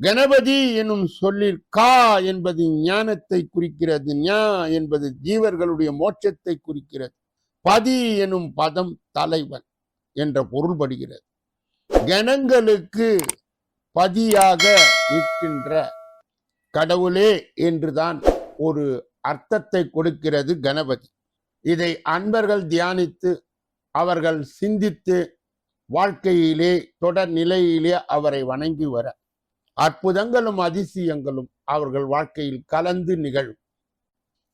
கணபதி எனும் சொல்லில் கா என்பது ஞானத்தை குறிக்கிறது ஞா என்பது ஜீவர்களுடைய மோட்சத்தை குறிக்கிறது பதி எனும் பதம் தலைவன் என்ற பொருள்படுகிறது. கணங்களுக்கு பதியாக நிற்கின்ற கடவுளே என்றுதான் ஒரு அர்த்தத்தை கொடுக்கிறது கணபதி. இதை அன்பர்கள் தியானித்து அவர்கள் சிந்தித்து வாழ்க்கையிலே தொடர் நிலையிலே அவரை வணங்கி வர அற்புதங்களும் அதிசயங்களும் அவர்கள் வாழ்க்கையில் கலந்து நிகழும்.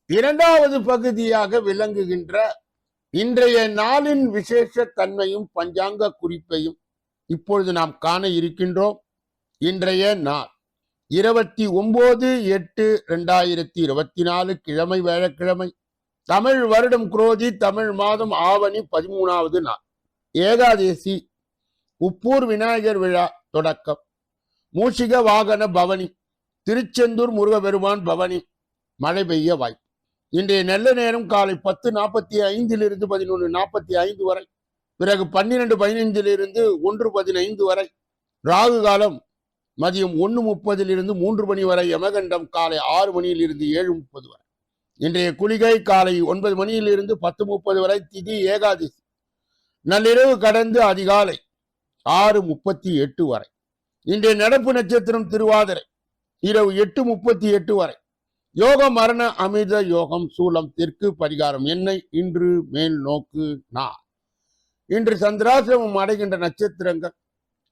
இரண்டாவது பகுதியாக விளங்குகின்ற இன்றைய நாளின் விசேஷ தன்மையும் பஞ்சாங்க குறிப்பையும் இப்பொழுது நாம் காண இருக்கின்றோம். இன்றைய நாள் இருபத்தி ஒன்பது எட்டு ரெண்டாயிரத்தி இருபத்தி நாலு கிழமை வேழக்கிழமை தமிழ் வருடம் குரோதி தமிழ் மாதம் ஆவணி பதிமூணாவது நாள். ஏகாதேசி உப்பூர் விநாயகர் விழா தொடக்கம். மூஷிக வாகன பவனி திருச்செந்தூர் முருகபெருமான் பவனி மழை பெய்ய வாய்ப்பு இன்றைய நல்ல நேரம் காலை பத்து நாற்பத்தி ஐந்திலிருந்து பதினொன்று நாற்பத்தி ஐந்து வரை பிறகு பன்னிரண்டு பதினைந்திலிருந்து ஒன்று பதினைந்து வரை ராகு காலம் மதியம் ஒன்று முப்பதிலிருந்து மூன்று மணி வரை யமகண்டம் காலை ஆறு மணியிலிருந்து ஏழு முப்பது வரை. இன்றைய குளிகை காலை ஒன்பது மணியிலிருந்து பத்து முப்பது வரை திதி ஏகாதசி. நள்ளிரவு கடந்து அதிகாலை ஆறு முப்பத்தி எட்டு வரை. இன்றைய நடப்பு நட்சத்திரம் திருவாதிரை இரவு எட்டு முப்பத்தி எட்டு வரை. யோக மரண அமிர்த யோகம் சூலம் தெற்கு பரிகாரம் என்னை இன்று மேல் நோக்கு நான். இன்று சந்திராசிரமம் அடைகின்ற நட்சத்திரங்கள்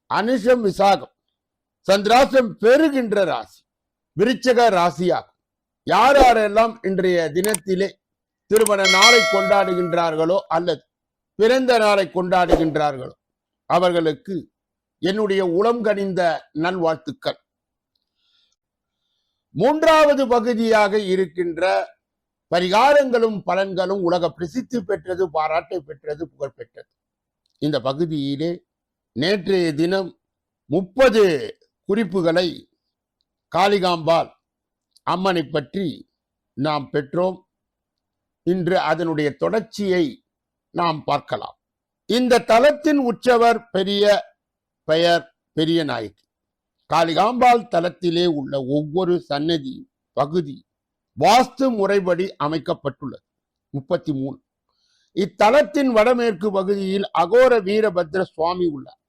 அனிஷம் விசாகம். சந்திராசிரம் பெறுகின்ற ராசி விருச்சக ராசியாகும். யார் யாரெல்லாம் இன்றைய தினத்திலே திருமண நாளை கொண்டாடுகின்றார்களோ அல்லது பிறந்த நாளை கொண்டாடுகின்றார்களோ அவர்களுக்கு என்னுடைய உளம் கனிந்த நல்வாழ்த்துக்கள். மூன்றாவது பகுதியாக இருக்கின்ற பரிகாரங்களும் பலன்களும் உலக பிரசித்தி பெற்றது பாராட்டை பெற்றது புகழ் பெற்றது. இந்த பகுதியிலே நேற்றைய தினம் முப்பது குறிப்புகளை காளிகாம்பாள் அம்மனை பற்றி நாம் பெற்றோம். இன்று அதனுடைய தொடர்ச்சியை நாம் பார்க்கலாம். இந்த தலத்தின் உற்சவர் பெரிய பெயர் பெரிய நாயகி. காளிகாம்பாள் தலத்திலே உள்ள ஒவ்வொரு சன்னதி பகுதி வாஸ்து முறைப்படி அமைக்கப்பட்டுள்ளது. முப்பத்தி மூணு இத்தலத்தின் வடமேற்கு பகுதியில் அகோர வீரபத்ர சுவாமி உள்ளார்.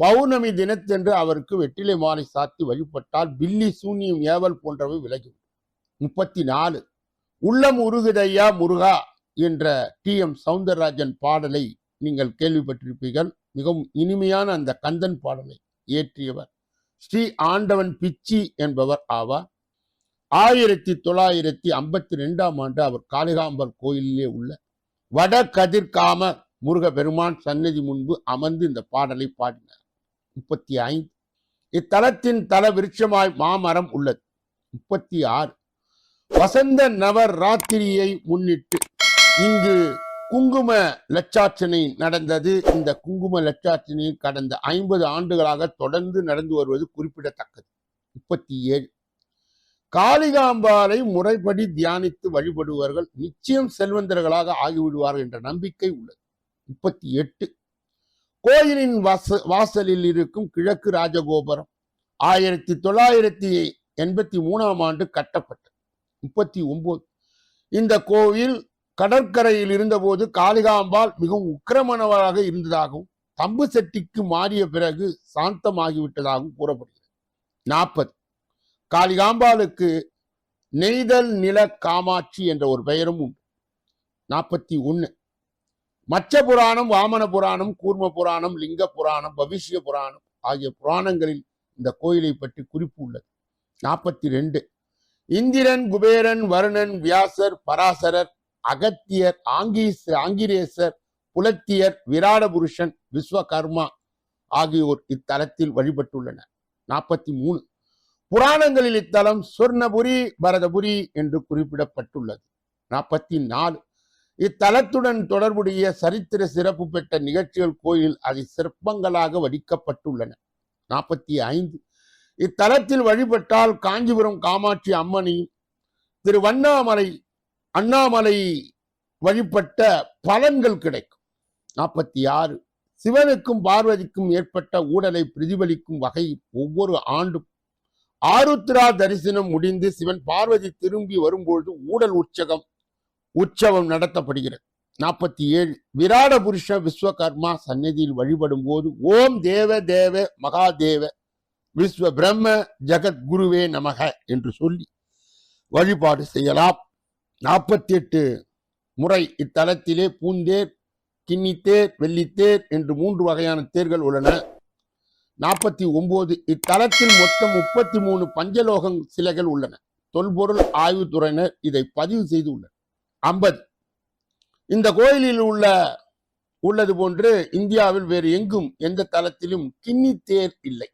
பௌர்ணமி தினத்தன்று அவருக்கு வெற்றிலை மாலை சாத்தி வழிபட்டால் பில்லி சூன்யம் ஏவல் போன்றவை விலகும். முப்பத்தி நாலு உள்ளம் உருகுதையா முருகா என்ற டி எம் சவுந்தரராஜன் பாடலை நீங்கள் கேள்விப்பட்டிருப்பீர்கள். மிகவும் இனிமையான அந்த கந்தன் பாடலை இயற்றியவர் ஸ்ரீ ஆண்டவன் பிச்சி என்பவர் ஆவார். ஆயிரத்தி தொள்ளாயிரத்தி ஐம்பத்தி ரெண்டாம் ஆண்டு அவர் காளிகாம்பர் கோயிலிலே உள்ள வட கதிர்காம முருக பெருமான் சன்னதி முன்பு அமர்ந்து இந்த பாடலை பாடினார். முப்பத்தி ஐந்து. இத்தலத்தின் தல விருட்சமாய் மாமரம் உள்ளது. முப்பத்தி ஆறு. வசந்த நவர் ராத்திரியை முன்னிட்டு இங்கு குங்கும லட்சார்ச்சனை நடந்தது. இந்த குங்கும லட்சார்ச்சனை கடந்த ஐம்பது ஆண்டுகளாக தொடர்ந்து நடந்து வருவது குறிப்பிடத்தக்கது. முப்பத்தி ஏழு காளிகாம்பாலை முறைப்படி தியானித்து வழிபடுவார்கள் நிச்சயம் செல்வந்தர்களாக ஆகிவிடுவார்கள் என்ற நம்பிக்கை உள்ளது. முப்பத்தி எட்டு கோயிலின் வாச வாசலில் இருக்கும் கிழக்கு ராஜகோபுரம் ஆயிரத்தி தொள்ளாயிரத்தி எண்பத்தி மூணாம் ஆண்டு கட்டப்பட்டது. முப்பத்தி ஒன்பது இந்த கோவில் கடற்கரையில் இருந்தபோது காளிகாம்பாள் மிகவும் உக்கிரமானவராக இருந்ததாகவும் தம்பு செட்டிக்கு மாறிய பிறகு சாந்தமாகிவிட்டதாகவும் கூறப்படுகிறது. நாற்பது. காளிகாம்பாளுக்கு நெய்தல் நில காமாட்சி என்ற ஒரு பெயரும் உண்டு. நாற்பத்தி ஒன்று மச்ச புராணம் வாமன புராணம் கூர்ம புராணம் லிங்க புராணம் பவிஷ்ய புராணம் ஆகிய புராணங்களில் இந்த கோயிலை பற்றி குறிப்பு உள்ளது. நாற்பத்தி ரெண்டு. இந்திரன் குபேரன் வருணன் வியாசர் பராசரர் அகத்தியர் ஆங்கீஸ் ஆங்கிரேசர் புலத்தியர் விராட புருஷன் விஸ்வகர்மா ஆகியோர் இத்தலத்தில் வழிபட்டுள்ளனர். நாற்பத்தி மூணு புராணங்களில் இத்தலம் சொர்ணபுரி பரதபுரி என்று குறிப்பிடப்பட்டுள்ளது. நாற்பத்தி நாலு இத்தலத்துடன் தொடர்புடைய சரித்திர சிறப்பு பெற்ற நிகழ்ச்சிகள் கோயில் அதை சிற்பங்களாக வடிக்கப்பட்டுள்ளன. நாற்பத்தி ஐந்து இத்தலத்தில் வழிபட்டால் காஞ்சிபுரம் காமாட்சி அம்மனையும் திருவண்ணாமலை அண்ணாமலை வழிபட்ட பலன்கள் கிடைக்கும். நாற்பத்தி ஆறு சிவனுக்கும் பார்வதிக்கும் ஏற்பட்ட ஊடலை பிரதிபலிக்கும் வகை ஒவ்வொரு ஆண்டும் ஆருத்ரா தரிசனம் முடிந்து சிவன் பார்வதி திரும்பி வரும்பொழுது ஊடல் உற்சகம் உற்சவம் நடத்தப்படுகிறது. நாற்பத்தி ஏழு விராட புருஷ விஸ்வகர்மா சந்நிதியில் வழிபடும் போது ஓம் தேவ தேவ மகாதேவ விஸ்வ பிரம்ம ஜெகத் குருவே நமக என்று சொல்லி வழிபாடு செய்யலாம். நாற்பத்தி எட்டு முறை இத்தலத்திலே பூந்தேர் கிண்ணித்தேர் வெள்ளித்தேர் என்று மூன்று வகையான தேர்கள் உள்ளன. நாற்பத்தி ஒன்பது இத்தலத்தில் மொத்தம் முப்பத்தி மூணு பஞ்சலோகம் சிலைகள் உள்ளன. தொல்பொருள் ஆய்வுத்துறையினர் இதை பதிவு செய்துள்ளனர். ஐம்பது இந்த கோயிலில் உள்ள உள்ளது போன்று இந்தியாவில் வேறு எங்கும் எந்த தலத்திலும் கிண்ணி தேர் இல்லை.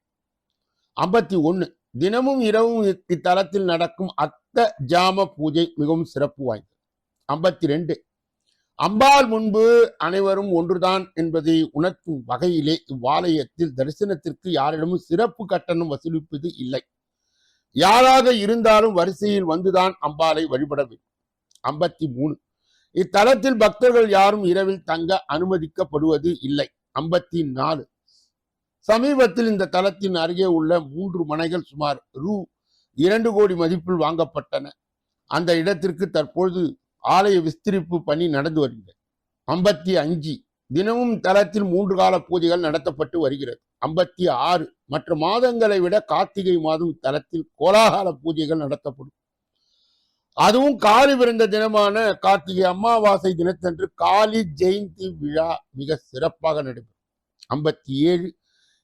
ஐம்பத்தி ஒண்ணு தினமும் இரவும் இத்தலத்தில் நடக்கும் அத் அத்த ஜாம பூஜை மிகவும் சிறப்பு வாய்ந்தது. ஐம்பத்தி ரெண்டு அம்பாள் முன்பு அனைவரும் ஒன்றுதான் என்பதை உணர்த்தும் வகையிலே இவ்வாலயத்தில் தரிசனத்திற்கு யாரிடமும் சிறப்பு கட்டணம் வசூலிப்பது இல்லை. யாராக இருந்தாலும் வரிசையில் வந்துதான் அம்பாளை வழிபட வேண்டும். ஐம்பத்தி மூணு இத்தலத்தில் பக்தர்கள் யாரும் இரவில் தங்க அனுமதிக்கப்படுவது இல்லை. ஐம்பத்தி நாலு சமீபத்தில் இந்த தலத்தின் அருகே உள்ள மூன்று மனைகள் சுமார் ரூ. இரண்டு கோடி மதிப்பில் வாங்கப்பட்டன. அந்த இடத்திற்கு தற்பொழுது ஆலய விஸ்திரிப்பு பணி நடந்து வருகிறது. ஐம்பத்தி அஞ்சு. தினமும் தளத்தில் மூன்று கால பூஜைகள் நடத்தப்பட்டு வருகிறது. ஐம்பத்தி ஆறு. மற்ற மாதங்களை விட கார்த்திகை மாதம் தளத்தில் கோலாகல பூஜைகள் நடத்தப்படும். அதுவும் காலி பிறந்த தினமான கார்த்திகை அமாவாசை தினத்தன்று காளி ஜெயந்தி விழா மிக சிறப்பாக நடைபெறும். ஐம்பத்தி ஏழு.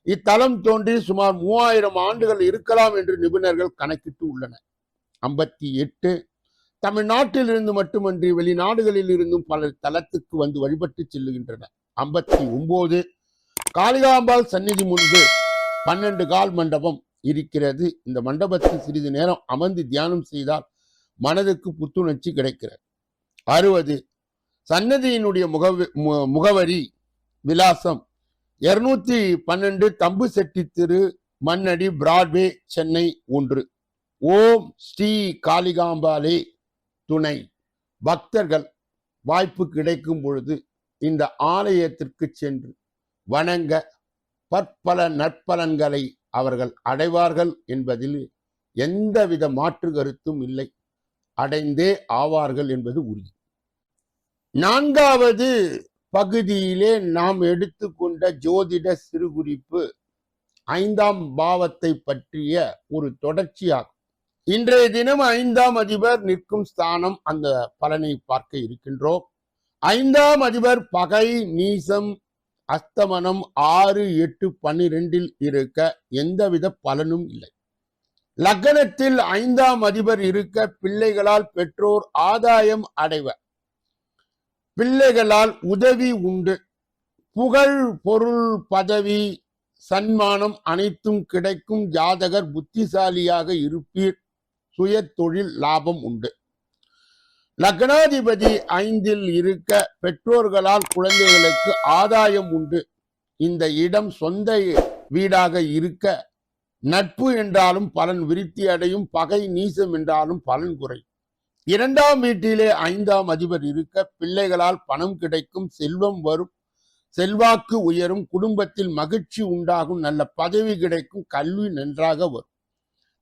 இத்தலம் தோன்றி சுமார் மூவாயிரம் ஆண்டுகள் இருக்கலாம் என்று நிபுணர்கள் கணக்கிட்டு உள்ளனர். ஐம்பத்தி எட்டு தமிழ்நாட்டில் இருந்து மட்டுமன்றி வெளிநாடுகளில் இருந்தும் பலர் தலத்துக்கு வந்து வழிபட்டு செல்லுகின்றனர். ஐம்பத்தி ஒன்பது காளிகாம்பாள் சந்நிதி முன்பு பன்னெண்டு கால் மண்டபம் இருக்கிறது. இந்த மண்டபத்தில் சிறிது நேரம் அமர்ந்து தியானம் செய்தால் மனதுக்கு புத்துணர்ச்சி கிடைக்கிறது. அறுபது சன்னதியினுடைய முகவ மு- முகவரி விலாசம் இருநூத்தி பன்னெண்டு தம்பு செட்டி திரு மண்ணடி பிராட்வே சென்னை ஒன்று. ஓம் ஸ்ரீ காளிகாம்பாலே துணை. பக்தர்கள் வாய்ப்பு கிடைக்கும் பொழுது இந்த ஆலயத்திற்கு சென்று வணங்க பற்பல நற்பலன்களை அவர்கள் அடைவார்கள் என்பதில் எந்தவித மாற்று கருத்தும் இல்லை. அடைந்தே ஆவார்கள் என்பது உறுதி. நான்காவது பகுதியிலே நாம் எடுத்துக்கொண்ட ஜோதிட சிறுகுறிப்பு ஐந்தாம் பாவத்தை பற்றிய ஒரு தொடர்ச்சியாகும். இன்றைய தினம் ஐந்தாம் அதிபர் நிற்கும் ஸ்தானம் அந்த பலனை பார்க்க இருக்கின்றோம். ஐந்தாம் அதிபர் பகை நீசம் அஸ்தமனம் ஆறு எட்டு பன்னிரெண்டில் இருக்க எந்தவித பலனும் இல்லை. லக்னத்தில் ஐந்தாம் அதிபர் இருக்க பிள்ளைகளால் பெற்றோர் ஆதாயம் அடைவர். பிள்ளைகளால் உதவி உண்டு. புகழ் பொருள் பதவி சன்மானம் அனைத்தும் கிடைக்கும் ஜாதகர் புத்திசாலியாக இருப்பீர். சுய தொழில் லாபம் உண்டு. லக்னாதிபதி ஐந்தில் இருக்க பெற்றோர்களால் குழந்தைகளுக்கு ஆதாயம் உண்டு. இந்த இடம் சொந்த வீடாக இருக்க நட்பு என்றாலும் பலன் விருத்தி அடையும் பகை நீசம் என்றாலும் பலன் குறையும். இரண்டாம் வீட்டிலே ஐந்தாம் அதிபர் இருக்க பிள்ளைகளால் பணம் கிடைக்கும் செல்வம் வரும் செல்வாக்கு உயரும் குடும்பத்தில் மகிழ்ச்சி உண்டாகும் நல்ல பதவி கிடைக்கும் கல்வி நன்றாக வரும்.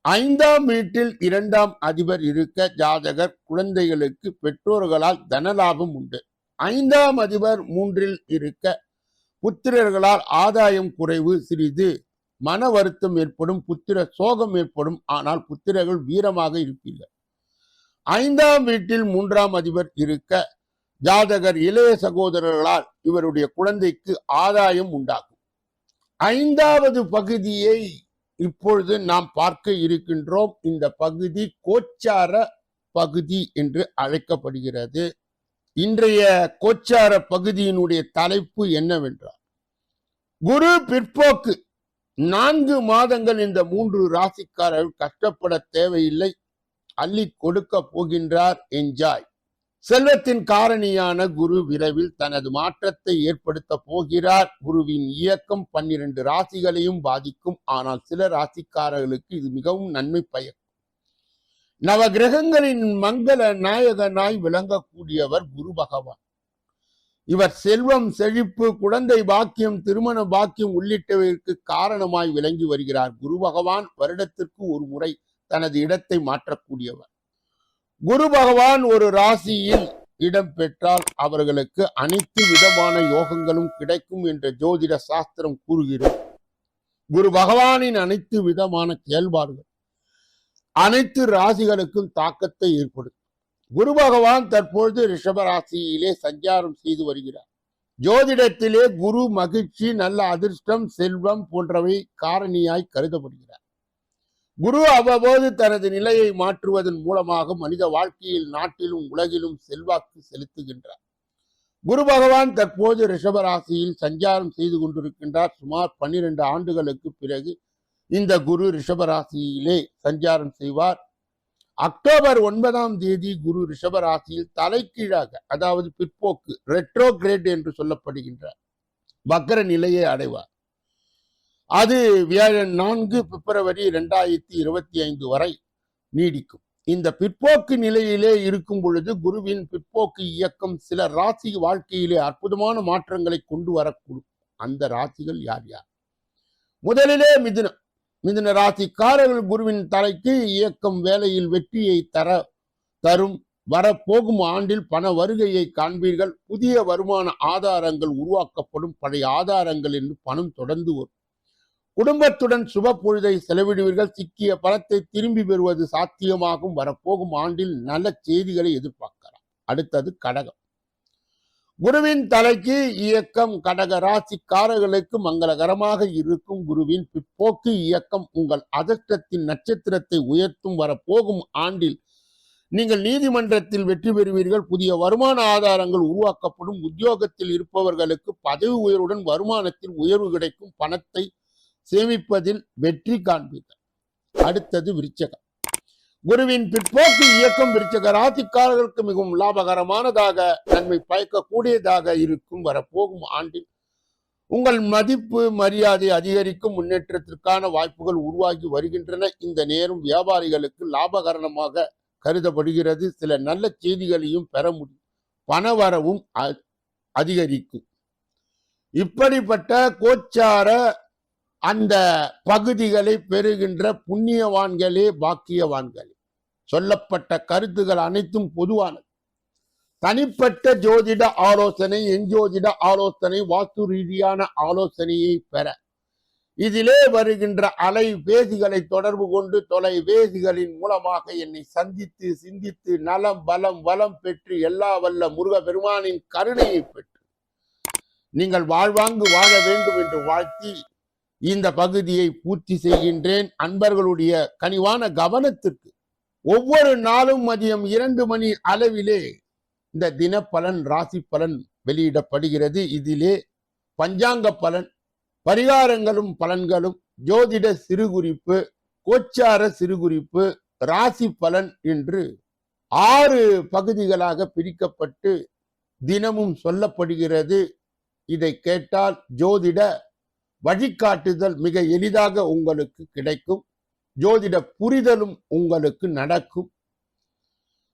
ஐந்தாம் வீட்டில் இரண்டாம் அதிபர் இருக்க ஜாதகர் குழந்தைகளுக்கு பெற்றோர்களால் தனலாபம் உண்டு. ஐந்தாம் அதிபர் மூன்றில் இருக்க புத்திரர்களால் ஆதாயம் குறைவு சிறிது மன வருத்தம் ஏற்படும் புத்திர சோகம் ஏற்படும் ஆனால் புத்திரர்கள் வீரமாக இருப்பீர்கள். ஐந்தாம் வீட்டில் மூன்றாம் அதிபர் இருக்க ஜாதகர் இளைய சகோதரர்களால் இவருடைய குழந்தைக்கு ஆதாயம் உண்டாகும். ஐந்தாவது பகுதியை இப்பொழுது நாம் பார்க்க இருக்கின்றோம். இந்த பகுதி கோச்சார பகுதி என்று அழைக்கப்படுகிறது. இன்றைய கோச்சார பகுதியினுடைய தலைப்பு என்னவென்றால் குரு பிற்போக்கு நான்கு மாதங்கள் இந்த மூன்று ராசிக்காரர்கள் கஷ்டப்பட தேவையில்லை. அள்ளி கொடுக்க போகின்றார் என்ஜாய் செல்வத்தின் காரணியான குரு விரைவில் தனது மாற்றத்தை ஏற்படுத்த போகிறார். குருவின் இயக்கம் பன்னிரண்டு ராசிகளையும் பாதிக்கும். ஆனால் சில ராசிக்காரர்களுக்கு இது மிகவும் நன்மை பயக்கும் நவ கிரகங்களின் மங்கள நாயகனாய் விளங்கக்கூடியவர் குரு பகவான். இவர் செல்வம் செழிப்பு குழந்தை பாக்கியம் திருமண பாக்கியம் உள்ளிட்டவைக்கு காரணமாய் விளங்கி வருகிறார் குரு பகவான். வருடத்திற்கு ஒரு முறை தனது இடத்தை மாற்றக்கூடியவர். குரு பகவான் ஒரு ராசியில் இடம் பெற்றால் அவர்களுக்கு அனைத்து விதமான யோகங்களும் கிடைக்கும் என்ற ஜோதிட சாஸ்திரம் கூறுகிறது. குரு பகவானின் அனைத்து விதமான செயல்பாடுகள் அனைத்து ராசிகளுக்கும் தாக்கத்தை ஏற்படுத்தும். குரு பகவான் தற்பொழுது ரிஷப ராசியிலே சஞ்சாரம் செய்து வருகிறார். ஜோதிடத்திலே குரு மகிழ்ச்சி நல்ல அதிர்ஷ்டம் செல்வம் போன்றவை காரணியாய் கருதப்படுகிறார். குரு அவ்வப்போது தனது நிலையை மாற்றுவதன் மூலமாக மனித வாழ்க்கையில் நாட்டிலும் உலகிலும் செல்வாக்கு செலுத்துகின்றார். குரு பகவான் தற்போது ரிஷபராசியில் சஞ்சாரம் செய்து கொண்டிருக்கின்றார். சுமார் பன்னிரண்டு ஆண்டுகளுக்கு பிறகு இந்த குரு ரிஷபராசியிலே சஞ்சாரம் செய்வார். அக்டோபர் ஒன்பதாம் தேதி குரு ரிஷபராசியில் தலைக்கீழாக அதாவது பிற்போக்கு ரெட்ரோகிரேட் என்று சொல்லப்படுகின்றார். வக்கர நிலையை அடைவார். அது வியாழன் நான்கு பிப்ரவரி இரண்டாயிரத்தி இருபத்தி ஐந்து வரை நீடிக்கும். இந்த பிற்போக்கு நிலையிலே இருக்கும் பொழுது குருவின் பிற்போக்கு இயக்கம் சில ராசி வாழ்க்கையிலே அற்புதமான மாற்றங்களை கொண்டு வரக்கூடும். அந்த ராசிகள் யார் யார்? முதலிலே மிதுனம் மிதுன ராசிக்காரர்கள் குருவின் தலைக்கு இயக்கம் வேலையில் வெற்றியை தர தரும் வரப்போகும் ஆண்டில் பண வருகையை காண்பீர்கள். புதிய வருமான ஆதாரங்கள் உருவாக்கப்படும். பழைய ஆதாரங்கள் என்று பணம் தொடர்ந்து வரும். குடும்பத்துடன் சுப பொழுதை செலவிடுவீர்கள். சிக்கிய பணத்தை திரும்பி பெறுவது சாத்தியமாகும். வரப்போகும் ஆண்டில் நல்ல செய்திகளை எதிர்பார்க்கலாம். அடுத்தது கடகம். குருவின் தலைக்கு இயக்கம் கடக ராசிக்காரர்களுக்கு மங்களகரமாக இருக்கும் குருவின் பிற்போக்கு இயக்கம் உங்கள் அதிர்ஷ்டத்தின் நட்சத்திரத்தை உயர்த்தும். வரப்போகும் ஆண்டில் நீங்கள் நீதிமன்றத்தில் வெற்றி பெறுவீர்கள். புதிய வருமான ஆதாரங்கள் உருவாக்கப்படும். உத்தியோகத்தில் இருப்பவர்களுக்கு பதவி உயர்வுடன் வருமானத்தில் உயர்வு கிடைக்கும். பணத்தை சேமிப்பதில் வெற்றி காண்பீர்கள் அடுத்தது விருச்சகம். குருவின் பிற்போக்கு இயக்கம் விருச்சக ராசிக்காரர்களுக்கு மிகவும் லாபகரமானதாக நன்மை பயக்கக்கூடியதாக இருக்கும் வரப்போகும் ஆண்டில். உங்கள் மதிப்பு மரியாதை அதிகரிக்கும் முன்னேற்றத்திற்கான வாய்ப்புகள் உருவாகி வருகின்றன. இந்த நேரம் வியாபாரிகளுக்கு லாபகரணமாக கருதப்படுகிறது. சில நல்ல செய்திகளையும் பெற முடியும் பணவரவும் அ- அதிகரிக்கும். இப்படிப்பட்ட கோச்சார அந்த பகுதிகளை பெறுகின்ற புண்ணியவான்களே பாக்கியவான்களே. சொல்லப்பட்ட கருத்துகள் அனைத்தும் பொதுவானது. தனிப்பட்ட ஜோதிட ஆலோசனை எஞ்சோதிட ஆலோசனை வாஸ்து ரீதியான ஆலோசனையை பெற. இதிலே வருகின்ற அலைபேசிகளை தொடர்பு கொண்டு தொலைபேசிகளின் மூலமாக என்னை சந்தித்து சிந்தித்து நலம் பலம் வளம் பெற்று எல்லா வல்ல முருக பெருமானின் கருணையை பெற்று. நீங்கள் வாழ்வாங்கு வாழ வேண்டும் என்று வாழ்த்தி இந்த பகுதியை பூர்த்தி செய்கின்றேன். அன்பர்களுடைய கனிவான கவனத்திற்கு. ஒவ்வொரு நாளும் மதியம் இரண்டு மணி அளவிலே இந்த தினப்பலன் ராசி பலன் வெளியிடப்படுகிறது. இதிலே பஞ்சாங்க பலன் பரிகாரங்களும் பலன்களும் ஜோதிட சிறுகுறிப்பு கோச்சார சிறுகுறிப்பு ராசி பலன் என்று ஆறு பகுதிகளாக பிரிக்கப்பட்டு தினமும் சொல்லப்படுகிறது. இதை கேட்டால் ஜோதிட வழிகாட்டுதல் மிக எளிதாக உங்களுக்கு கிடைக்கும். ஜோதிட புரிதலும் உங்களுக்கு நடக்கும்.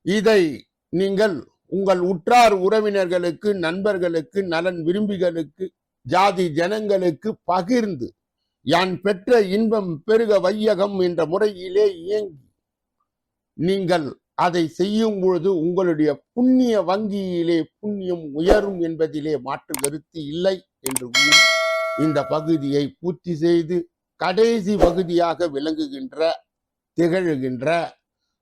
இதை நீங்கள் உங்கள் உற்றார் உறவினர்களுக்கு நண்பர்களுக்கு நலன் விரும்பிகளுக்கு ஜாதி ஜனங்களுக்கு பகிர்ந்து யான் பெற்ற இன்பம் பெருக வையகம் என்ற முறையிலே இயங்கி நீங்கள் அதை செய்யும் பொழுது உங்களுடைய புண்ணிய வங்கியிலே புண்ணியம் உயரும் என்பதிலே மாற்று கருத்து இல்லை என்று இந்த பகுதியை பூர்த்தி செய்து கடைசி பகுதியாக விளங்குகின்ற திகழ்கின்ற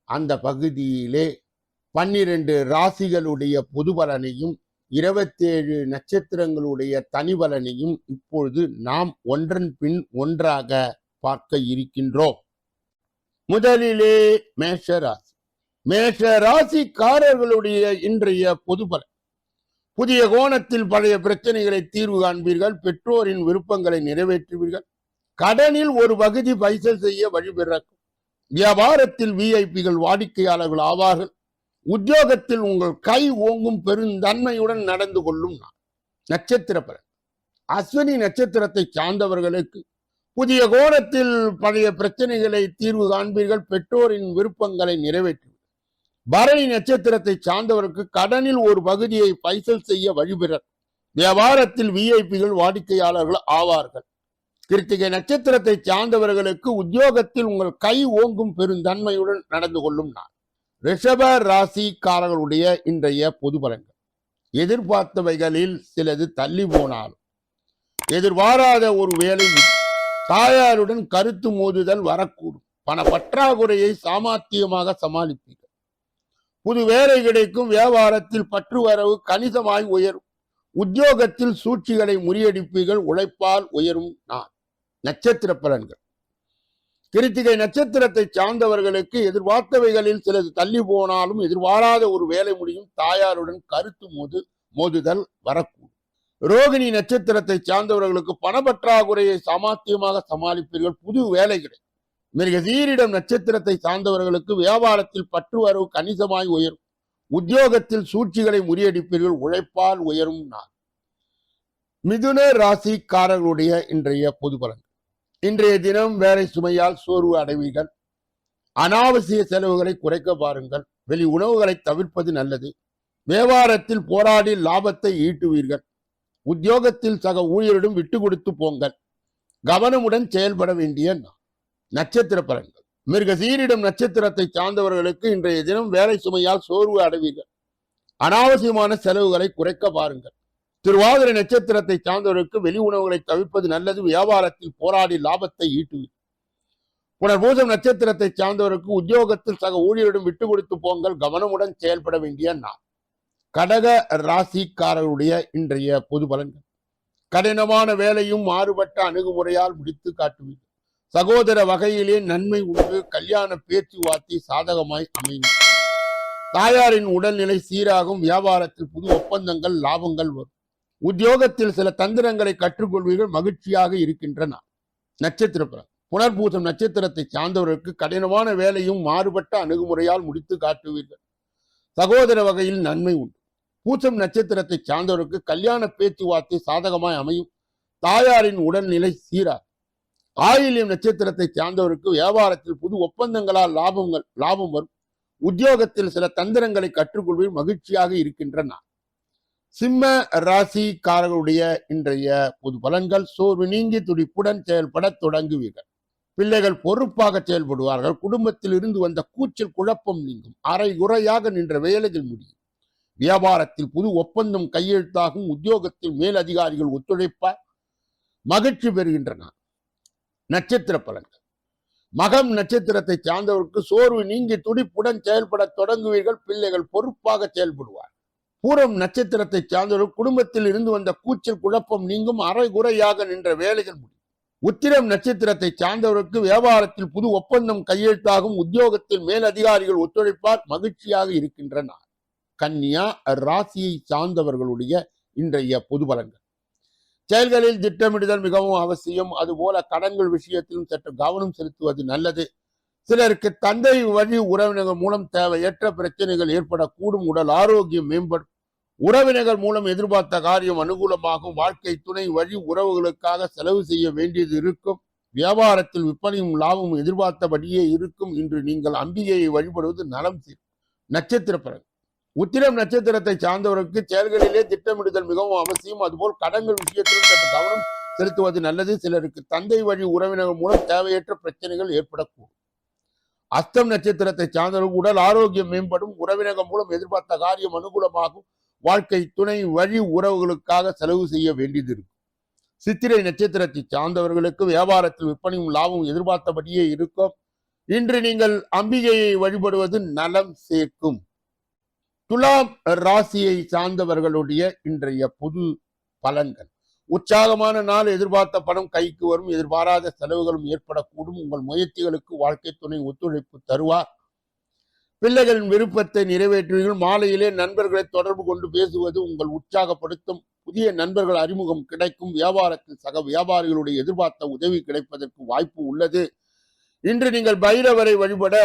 அந்த பகுதியிலே பன்னிரண்டு ராசிகளுடைய பொது பலனையும் இருபத்தேழு நட்சத்திரங்களுடைய தனி பலனையும் இப்பொழுது நாம் ஒன்றன் பின் ஒன்றாக பார்க்க இருக்கின்றோம். முதலிலே மேஷராசி. மேஷ ராசிக்காரர்களுடைய இன்றைய பொது பலன் புதிய கோணத்தில் பழைய பிரச்சனைகளை தீர்வு காண்பீர்கள் பெற்றோரின் விருப்பங்களை நிறைவேற்றுவீர்கள். கடனில் ஒரு பகுதி பைசல் செய்ய வழிபிறக்கும் வியாபாரத்தில் விஐபிகள் வாடிக்கையாளர்கள் ஆவார்கள். உத்தியோகத்தில் உங்கள் கை ஓங்கும் பெருந்தன்மையுடன் நடந்து கொள்ளும் நான் நட்சத்திர பலன். அஸ்வினி நட்சத்திரத்தை சார்ந்தவர்களுக்கு புதிய கோணத்தில் பழைய பிரச்சனைகளை தீர்வு காண்பீர்கள் பெற்றோரின் விருப்பங்களை நிறைவேற்றுவீர்கள். பரணி நட்சத்திரத்தை சார்ந்தவருக்கு கடனில் ஒரு பகுதியை பைசல் செய்ய வழிபெறர். வியாபாரத்தில் விஐபிகள் வாடிக்கையாளர்கள் ஆவார்கள். கிருத்திகை நட்சத்திரத்தை சார்ந்தவர்களுக்கு உத்தியோகத்தில் உங்கள் கை ஓங்கும் பெருந்தன்மையுடன் நடந்து கொள்ளும் நான் ரிஷப ராசிக்காரர்களுடைய இன்றைய பொது பலன்கள். எதிர்பார்த்தவைகளில் சிலது தள்ளி போனாலும் எதிர்பாராத ஒரு வேலை தாயாருடன் கருத்து மோதுதல் வரக்கூடும். பண பற்றாக்குறையை சாமர்த்தியமாக சமாளிப்பீர்கள். புது வேலை கிடைக்கும் வியாபாரத்தில் பற்று வரவு கணிசமாய் உயரும். உத்தியோகத்தில் சூழ்ச்சிகளை முறியடிப்பீர்கள் உழைப்பால் உயரும் நான் நட்சத்திர பலன்கள். கிருத்திகை நட்சத்திரத்தை சார்ந்தவர்களுக்கு எதிர்பார்த்தவைகளில் சிலது தள்ளி போனாலும் எதிர்பாராத ஒரு வேலை முடியும் தாயாருடன் கருத்து மோது மோதுதல் வரக்கூடும். ரோகிணி நட்சத்திரத்தை சார்ந்தவர்களுக்கு பணப்பற்றாக்குறையை சாமர்த்தியமாக சமாளிப்பீர்கள் புது வேலை கிடைக்கும். மிருகசீரிடம் நட்சத்திரத்தை சார்ந்தவர்களுக்கு வியாபாரத்தில் பற்று வரவு கணிசமாய் உயரும். உத்தியோகத்தில் சூழ்ச்சிகளை முறியடிப்பீர்கள் உழைப்பால் உயரும் நாள். மிதுன ராசிக்காரர்களுடைய இன்றைய பொது பலன். இன்றைய தினம் வேலை சுமையால் சோர்வு அடைவீர்கள். அனாவசிய செலவுகளை குறைக்க பாருங்கள். வெளி உணவுகளை தவிர்ப்பது நல்லது. வியாபாரத்தில் போராடி லாபத்தை ஈட்டுவீர்கள். உத்தியோகத்தில் சக ஊழியரிடம் விட்டு கொடுத்து போங்கள். கவனமுடன் செயல்பட வேண்டிய நாள். நட்சத்திர பலன்கள் மிருகசீரிடம் நட்சத்திரத்தை சார்ந்தவர்களுக்கு இன்றைய தினம் வேலை சுமையால் சோர்வு அடைவீர்கள். அனாவசியமான செலவுகளை குறைக்க பாருங்கள். திருவாதிரை நட்சத்திரத்தை சார்ந்தவர்களுக்கு வெளி உணவுகளை தவிர்ப்பது நல்லது. வியாபாரத்தில் போராடி லாபத்தை ஈட்டுவீர்கள். புனர்பூசம் நட்சத்திரத்தை சார்ந்தவருக்கு உத்தியோகத்தில் சக ஊழியரிடம் விட்டு கொடுத்து போங்கள். கவனமுடன் செயல்பட வேண்டிய நான் கடக ராசிக்காரருடைய இன்றைய பொது பலன்கள். கடினமான வேலையும் மாறுபட்ட அணுகுமுறையால் முடித்து காட்டுவீர்கள். சகோதர வகையிலே நன்மை உண்டு. கல்யாண பேச்சுவார்த்தை சாதகமாய் அமையும். தாயாரின் உடல்நிலை சீராகும். வியாபாரத்தில் புது ஒப்பந்தங்கள் லாபங்கள் வரும். உத்தியோகத்தில் சில தந்திரங்களை கற்றுக்கொள்வீர்கள். மகிழ்ச்சியாக இருக்கின்றன. நட்சத்திர பலன் புனர்பூசம் நட்சத்திரத்தை சார்ந்தவர்களுக்கு கடினமான வேலையும் மாறுபட்ட அணுகுமுறையால் முடித்து காட்டுவீர்கள். சகோதர வகையில் நன்மை உண்டு. பூசம் நட்சத்திரத்தை சார்ந்தவருக்கு கல்யாண பேச்சுவார்த்தை சாதகமாய் அமையும். தாயாரின் உடல்நிலை சீரா ஆயில்யம் நட்சத்திரத்தை சார்ந்தவருக்கு வியாபாரத்தில் புது ஒப்பந்தங்களால் லாபங்கள் லாபம் வரும். உத்தியோகத்தில் சில தந்திரங்களை கற்றுக்கொள்வதில் மகிழ்ச்சியாக இருக்கின்றன. சிம்ம ராசிக்காரர்களுடைய இன்றைய பொது பலன்கள் சோர்வு நீங்கி துடிப்புடன் செயல்பட தொடங்குவீர்கள். பிள்ளைகள் பொறுப்பாக செயல்படுவார்கள். குடும்பத்தில் இருந்து வந்த கூச்சல் குழப்பம் நீங்கும். அரை குறையாக நின்ற வேலைகள் முடியும். வியாபாரத்தில் புது ஒப்பந்தம் கையெழுத்தாகும். உத்தியோகத்தில் மேலதிகாரிகள் ஒத்துழைப்பார். மகிழ்ச்சி பெறுகின்றன நட்சத்திர பலன்கள். மகம் நட்சத்திரத்தை சார்ந்தவருக்கு சோர்வு நீங்கி துடிப்புடன் செயல்பட தொடங்குவீர்கள் பிள்ளைகள் பொறுப்பாக செயல்படுவார். பூரம் நட்சத்திரத்தை சார்ந்தவர்கள் குடும்பத்தில் இருந்து வந்த கூச்சல் குழப்பம் நீங்கும் அரைகுறையாக நின்ற வேலைகள் முடியும். உத்திரம் நட்சத்திரத்தை சார்ந்தவருக்கு வியாபாரத்தில் புது ஒப்பந்தம் கையெழுத்தாகும் உத்தியோகத்தில் மேலதிகாரிகள் ஒத்துழைப்பார் மகிழ்ச்சியாக இருக்கின்றனர். கன்னியா ராசியை சார்ந்தவர்களுடைய இன்றைய பொது பலன்கள். செயல்களில் திட்டமிடுதல் மிகவும் அவசியம். அதுபோல கடன்கள் விஷயத்திலும் சற்று கவனம் செலுத்துவது நல்லது. சிலருக்கு தந்தை வழி உறவினர்கள் மூலம் தேவையற்ற பிரச்சனைகள் ஏற்படக்கூடும். உடல் ஆரோக்கியம் மேம்படும். உறவினர்கள் மூலம் எதிர்பார்த்த காரியம் அனுகூலமாகும். வாழ்க்கை துணை வழி உறவுகளுக்காக செலவு செய்ய வேண்டியது இருக்கும். வியாபாரத்தில் விற்பனையும் லாபமும் எதிர்பார்த்தபடியே இருக்கும். இன்று நீங்கள் அம்பிகையை வழிபடுவது நலம் செய்யும். நட்சத்திர பிறகு உத்திரம் நட்சத்திரத்தை சார்ந்தவருக்கு செயல்களிலே திட்டமிடுதல் மிகவும் அவசியம். அதுபோல் கடன்கள் விஷயத்திலும் சற்று கவனம் செலுத்துவது நல்லது. சிலருக்கு தந்தை வழி உறவினர்கள் மூலம் தேவையற்ற பிரச்சனைகள் ஏற்படக்கூடும். அஸ்தம் நட்சத்திரத்தை சார்ந்தவர்கள் உடல் ஆரோக்கியம் மேம்படும். உறவினர்கள் மூலம் எதிர்பார்த்த காரியம் அனுகூலமாகும். வாழ்க்கை துணை வழி உறவுகளுக்காக செலவு செய்ய வேண்டியது இருக்கும். சித்திரை நட்சத்திரத்தை சார்ந்தவர்களுக்கு வியாபாரத்தில் விற்பனையும் லாபமும் எதிர்பார்த்தபடியே இருக்கும். இன்று நீங்கள் அம்பிகையை வழிபடுவது நலம் சேர்க்கும். துலாம் ராசியை சார்ந்தவர்களுடைய இன்றைய புது பலன்கள். உற்சாகமான நாள் எதிர்பார்த்த பணம் கைக்கு வரும் எதிர்பாராத செலவுகளும் ஏற்படக்கூடும். உங்கள் முயற்சிகளுக்கு வாழ்க்கை துணை ஒத்துழைப்பு தருவார் பிள்ளைகளின் விருப்பத்தை நிறைவேற்றுவீர்கள். மாலையிலே நண்பர்களை தொடர்பு கொண்டு பேசுவது உங்கள் உற்சாகப்படுத்தும் புதிய நண்பர்கள் அறிமுகம் கிடைக்கும் வியாபாரத்தில் சக வியாபாரிகளுடைய எதிர்பார்த்த உதவி கிடைப்பதற்கு வாய்ப்பு உள்ளது. இன்று நீங்கள் பைரவரை வழிபட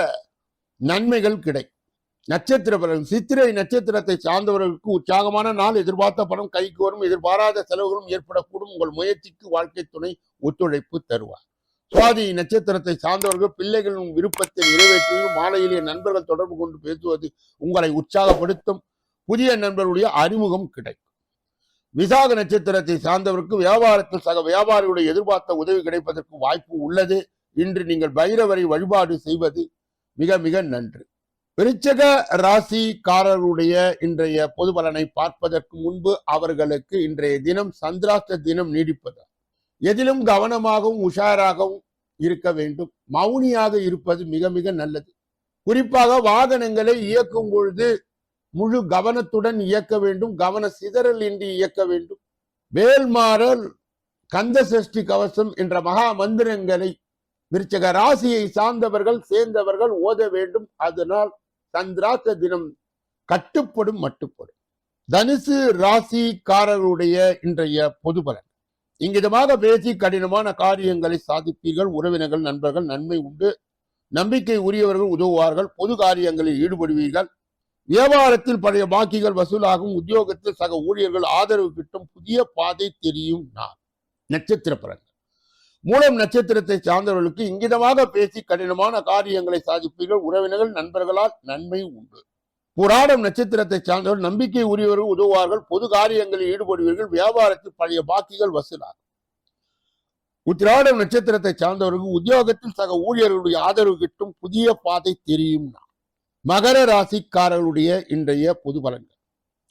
நன்மைகள் கிடைக்கும். நட்சத்திர பலன் சித்திரை நட்சத்திரத்தை சார்ந்தவர்களுக்கு உற்சாகமான நாள். எதிர்பார்த்த பணம் கைக்கு வரும். எதிர்பாராத செலவுகளும் ஏற்படக்கூடும். உங்கள் முயற்சிக்கு வாழ்க்கை துணை ஒத்துழைப்பு தருவார். சுவாதி நட்சத்திரத்தை சார்ந்தவர்கள் பிள்ளைகளின் விருப்பத்தை நிறைவேற்றியும் மாலையிலே நண்பர்கள் தொடர்பு கொண்டு பேசுவது உங்களை உற்சாகப்படுத்தும். புதிய நண்பருடைய அறிமுகம் கிடைக்கும். விசாக நட்சத்திரத்தை சார்ந்தவருக்கு வியாபாரத்தில் சக வியாபாரியுடைய எதிர்பார்த்த உதவி கிடைப்பதற்கு வாய்ப்பு உள்ளது. இன்று நீங்கள் பைரவரை வழிபாடு செய்வது மிக மிக நன்று. விருச்சக ராசிக்காரருடைய இன்றைய பொது பலனை பார்ப்பதற்கு முன்பு அவர்களுக்கு இன்றைய தினம் சந்திராஷ்ட தினம் நீடிப்பது. எதிலும் கவனமாகவும் உஷாராகவும் இருக்க வேண்டும். மௌனியாக இருப்பது மிக மிக நல்லது. குறிப்பாக வாகனங்களை இயக்கும் பொழுது முழு கவனத்துடன் இயக்க வேண்டும். கவன சிதறல் இன்றி இயக்க வேண்டும். வேல்மாறல் கந்த சஷ்டி கவசம் என்ற மகா மந்திரங்களை விருச்சக ராசியை சார்ந்தவர்கள் சேர்ந்தவர்கள் ஓத வேண்டும். அதனால் சந்திராச தினம் கட்டுப்படும் மட்டுப்படும். தனுசு ராசிக்காரருடைய இன்றைய பொது பலன். இங்கிதமாக பேசி கடினமான காரியங்களை சாதிப்பீர்கள். உறவினர்கள் நண்பர்கள் நன்மை உண்டு. நம்பிக்கை உரியவர்கள் உதவுவார்கள். பொது காரியங்களில் ஈடுபடுவீர்கள். வியாபாரத்தில் பழைய பாக்கிகள் வசூலாகும். உத்தியோகத்தில் சக ஊழியர்கள் ஆதரவு கிட்டும். புதிய பாதை தெரியும். நான் நட்சத்திர பலன். மூலம் நட்சத்திரத்தை சார்ந்தவர்களுக்கு இங்கிதமாக பேசி கடினமான காரியங்களை சாதிப்பீர்கள். உறவினர்கள் நண்பர்களால் நன்மை உண்டு. புராடம் நட்சத்திரத்தை சார்ந்தவர்கள் நம்பிக்கை உரியவர்கள் உதவுவார்கள். பொது காரியங்களில் ஈடுபடுவீர்கள். வியாபாரத்தில் பழைய பாக்கிகள் வசூலாகும். உத்திராடம் நட்சத்திரத்தை சார்ந்தவர்கள் உத்தியோகத்தில் சக ஊழியர்களுடைய ஆதரவு கிட்டும் புதிய பாதை தெரியும் மகர ராசிக்காரர்களுடைய இன்றைய பொது பலன்கள்.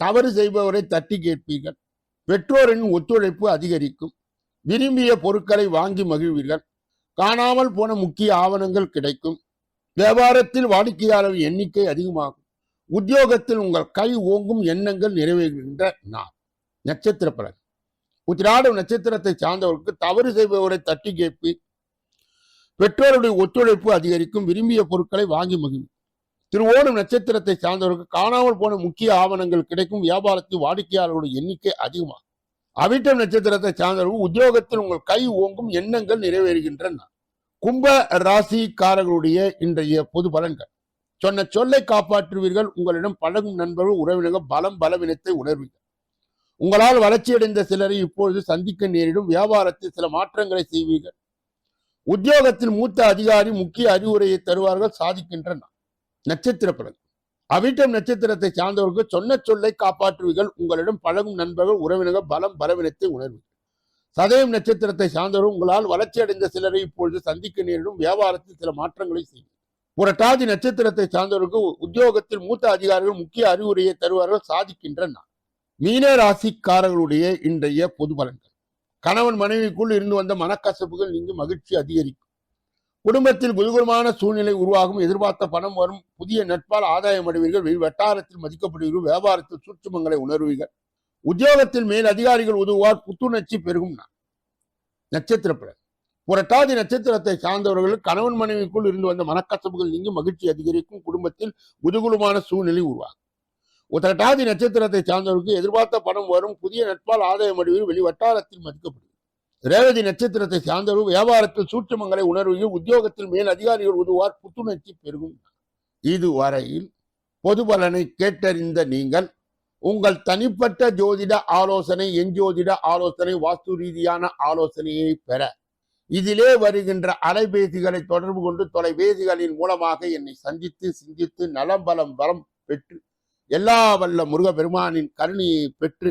தவறு செய்பவரை தட்டி கேட்பீர்கள். பெற்றோரின் ஒத்துழைப்பு அதிகரிக்கும். விரும்பிய பொருட்களை வாங்கி மகிழ்வீர்கள். காணாமல் போன முக்கிய ஆவணங்கள் கிடைக்கும். வியாபாரத்தில் வாடிக்கையாளர் எண்ணிக்கை அதிகமாகும். உத்தியோகத்தில் உங்கள் கை ஓங்கும் எண்ணங்கள் நிறைவேறுகின்ற நாள். நட்சத்திர பலன். உத்திராடம் நட்சத்திரத்தை சார்ந்தவருக்கு தவறு செய்பவரை தட்டி கேட்பி பெற்றோருடைய ஒத்துழைப்பு அதிகரிக்கும். விரும்பிய பொருட்களை வாங்கி மகிழும் திருவோணம் நட்சத்திரத்தை சார்ந்தவருக்கு காணாமல் போன முக்கிய ஆவணங்கள் கிடைக்கும். வியாபாரத்தில் வாடிக்கையாளர்களுடைய எண்ணிக்கை அதிகமாகும். அவிட்டம் நட்சத்திரத்தை சார்ந்தவர்கள் உத்தியோகத்தில் உங்கள் கை ஓங்கும் எண்ணங்கள் நிறைவேறுகின்றன. கும்ப ராசிக்காரர்களுடைய இன்றைய பொது பலன்கள். சொன்ன சொல்லை காப்பாற்றுவீர்கள். உங்களிடம் பழகும் நண்பர்கள் உறவினர்கள் பலம் பலவீனத்தை உணர்வீர்கள். உங்களால் வளர்ச்சியடைந்த சிலரை இப்பொழுது சந்திக்க நேரிடும். வியாபாரத்தில் சில மாற்றங்களை செய்வீர்கள். உத்தியோகத்தில் மூத்த அதிகாரி முக்கிய அறிவுரையை தருவார்கள் சாதிக்கின்றன. நட்சத்திர பலன். அவிட்டம் நட்சத்திரத்தை சார்ந்தவர்கள் சொன்ன சொல்லை காப்பாற்றுவீர்கள். உங்களிடம் பழகும் நண்பர்கள் உறவினர்கள் பலம் பலவினத்தை உணர்வீர்கள். சதயம் நட்சத்திரத்தை சார்ந்தவர்கள் உங்களால் வளர்ச்சி அடைந்த சிலரை இப்பொழுது சந்திக்க நேரிடும். வியாபாரத்தில் சில மாற்றங்களை செய்யும் புரட்டாதி நட்சத்திரத்தை சார்ந்தவர்களுக்கு உத்தியோகத்தில் மூத்த அதிகாரிகள் முக்கிய அறிவுரையை தருவார்கள் சாதிக்கின்றன மீன ராசிக்காரர்களுடைய இன்றைய பொது பலன்கள். கணவன் மனைவிக்குள் இருந்து வந்த மனக்கசப்புகள் நீங்க மகிழ்ச்சி அதிகரிக்கும். குடும்பத்தில் குதூகலமான சூழ்நிலை உருவாகும் எதிர்பார்த்த பணம் வரும் புதிய நட்பால் ஆதாயம் அடைவீர்கள் வெளி வட்டாரத்தில் மதிக்கப்படுவீர்கள் வியாபாரத்தில் சூட்சுமங்களை உணர்வீர்கள். உத்தியோகத்தில் மேல் அதிகாரிகள் உதவுவார் புத்துணர்ச்சி பெருகும் நட்சத்திர பலன் புரட்டாதி நட்சத்திரத்தை சார்ந்தவர்கள் கணவன் மனைவிக்குள் இருந்து வந்த மனக்கசப்புகள் நீங்கி மகிழ்ச்சி அதிகரிக்கும் குடும்பத்தில் குதூகலமான சூழ்நிலை உருவாகும். உத்திரட்டாதி நட்சத்திரத்தை சார்ந்தவர்களுக்கு எதிர்பார்த்த பணம் வரும் புதிய நட்பால் ஆதாயம் அடைவீர்கள் வெளி வட்டாரத்தில் மதிக்கப்படும். ரேவதி நட்சத்திரத்தை சார்ந்தவர்கள் வியாபாரத்தில் சூட்சுமங்களை உணர்வீர்கள் உத்தியோகத்தில் மேல் அதிகாரிகள் உதுவார் புத்துணர்ச்சி பெருகும். இதுவரையில் பொது பலனை கேட்டறிந்த நீங்கள் உங்கள் தனிப்பட்ட ஜோதிட ஆலோசனை எஞ்சோதிட ஆலோசனை வாஸ்து ரீதியான ஆலோசனையை பெற. இதிலே வருகின்ற அலைபேசிகளை தொடர்பு கொண்டு தொலைபேசிகளின் மூலமாக என்னை சந்தித்து சிந்தித்து நலம் பலம் பலம் பெற்று எல்லா வல்ல முருகப்பெருமானின் கருணையை பெற்று